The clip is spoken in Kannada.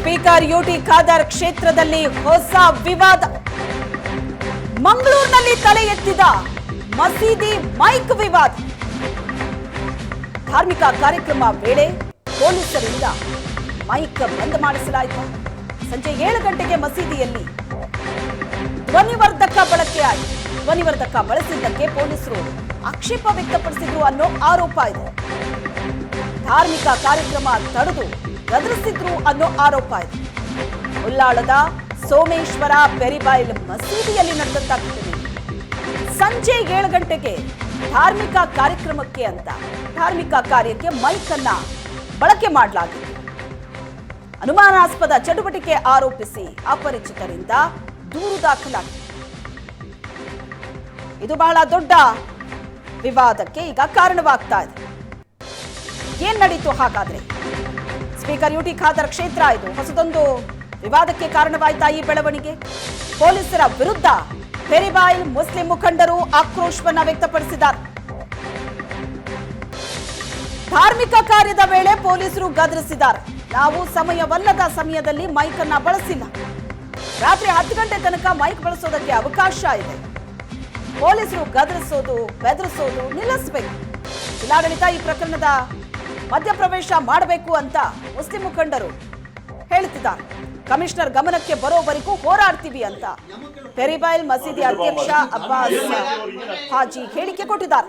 ಸ್ಪೀಕರ್ ಯುಟಿ ಖಾದರ್ ಕ್ಷೇತ್ರದಲ್ಲಿ ಹೊಸ ವಿವಾದ. ಮಂಗಳೂರಿನಲ್ಲಿ ತಲೆ ಎತ್ತಿದ ಮಸೀದಿ ಮೈಕ್ ವಿವಾದ. ಧಾರ್ಮಿಕ ಕಾರ್ಯಕ್ರಮ ವೇಳೆ ಪೊಲೀಸರಿಂದ ಮೈಕ್ ಬಂದ್ ಮಾಡಿಸಲಾಯಿತು. ಸಂಜೆ ಏಳು ಗಂಟೆಗೆ ಮಸೀದಿಯಲ್ಲಿ ಧ್ವನಿವರ್ಧಕ ಬಳಕೆ ಆಯಿತು. ಧ್ವನಿವರ್ಧಕ ಬಳಸಿದ್ದಕ್ಕೆ ಪೊಲೀಸರು ಆಕ್ಷೇಪ ವ್ಯಕ್ತಪಡಿಸಿದ್ರು ಅನ್ನೋ ಆರೋಪ ಇದೆ. ಧಾರ್ಮಿಕ ಕಾರ್ಯಕ್ರಮ ತಡೆದು ಗದರಿಸಿದ್ರು ಅನ್ನೋ ಆರೋಪ ಇದೆ. ಉಲ್ಲಾಳದ ಸೋಮೇಶ್ವರ ಪೆರಿಬೈಲ್ ಮಸೀದಿಯಲ್ಲಿ ನಡೆದಂತ ಘಟನೆ. ಸಂಜೆ ಏಳು ಗಂಟೆಗೆ ಧಾರ್ಮಿಕ ಕಾರ್ಯಕ್ರಮಕ್ಕೆ ಅಂತ, ಧಾರ್ಮಿಕ ಕಾರ್ಯಕ್ಕೆ ಮೈಕ್ ಅನ್ನ ಬಳಕೆ ಮಾಡಲಾಗಿದೆ ಅನುಮಾನಾಸ್ಪದ ಚಟುವಟಿಕೆ ಆರೋಪಿಸಿ ಅಪರಿಚಿತರಿಂದ ದೂರು ದಾಖಲಾಗಿದೆ. ಇದು ಬಹಳ ದೊಡ್ಡ ವಿವಾದಕ್ಕೆ ಈಗ ಕಾರಣವಾಗ್ತಾ ಇದೆ. ಏನ್ ನಡೀತು ಹಾಗಾದ್ರೆ? ಸ್ಪೀಕರ್ ಯುಟಿ ಖಾದರ್ ಕ್ಷೇತ್ರ ಇದು. ಹೊಸದೊಂದು ವಿವಾದಕ್ಕೆ ಕಾರಣವಾಯ್ತಾ ಈ ಬೆಳವಣಿಗೆ. ಪೊಲೀಸರ ವಿರುದ್ಧ ಫೆರಿಬಾಯಿಲ್ ಮುಸ್ಲಿಂ ಮುಖಂಡರು ಆಕ್ರೋಶವನ್ನ ವ್ಯಕ್ತಪಡಿಸಿದ್ದಾರೆ. ಧಾರ್ಮಿಕ ಕಾರ್ಯದ ವೇಳೆ ಪೊಲೀಸರು ಗದರಿಸಿದ್ದಾರೆ. ನಾವು ಸಮಯವಲ್ಲದ ಸಮಯದಲ್ಲಿ ಮೈಕ್ ಅನ್ನ ಬಳಸಿಲ್ಲ. ರಾತ್ರಿ ಹತ್ತು ಗಂಟೆ ತನಕ ಮೈಕ್ ಬಳಸೋದಕ್ಕೆ ಅವಕಾಶ ಇದೆ. ಪೊಲೀಸರು ಗದರಿಸೋದು, ಬೆದರಿಸೋದು ನಿಲ್ಲಿಸಬೇಕು. ಜಿಲ್ಲಾಡಳಿತ ಈ ಪ್ರಕರಣದ ಮಧ್ಯಪ್ರವೇಶ ಮಾಡಬೇಕು ಅಂತ ಮುಸ್ಲಿಂ ಮುಖಂಡರು ಹೇಳುತ್ತಿದ್ದಾರೆ. ಕಮಿಷನರ್ ಗಮನಕ್ಕೆ ಬರೋವರೆಗೂ ಹೋರಾಡ್ತೀವಿ ಅಂತ ಪೆರಿಬೈಲ್ ಮಸೀದಿ ಅಧ್ಯಕ್ಷ ಅಬ್ಬಾಸ್ ಹಾಜಿ ಹೇಳಿಕೆ ಕೊಟ್ಟಿದ್ದಾರೆ.